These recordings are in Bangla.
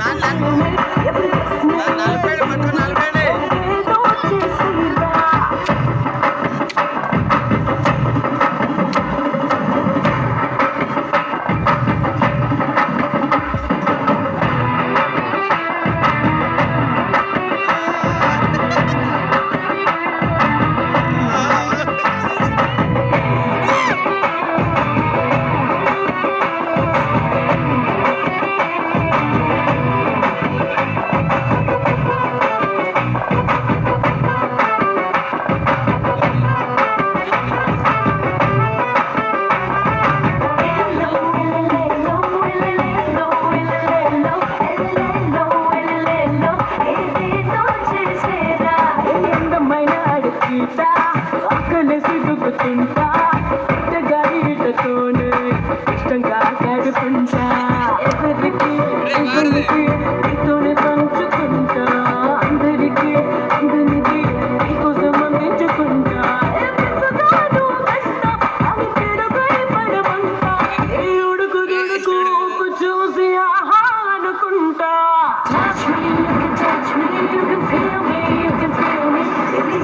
Naan naan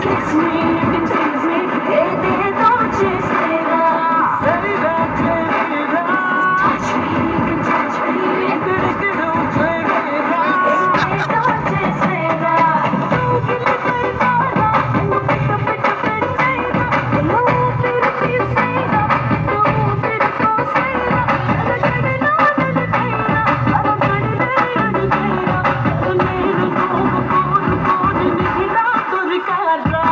keep swinging, you can take Nazra!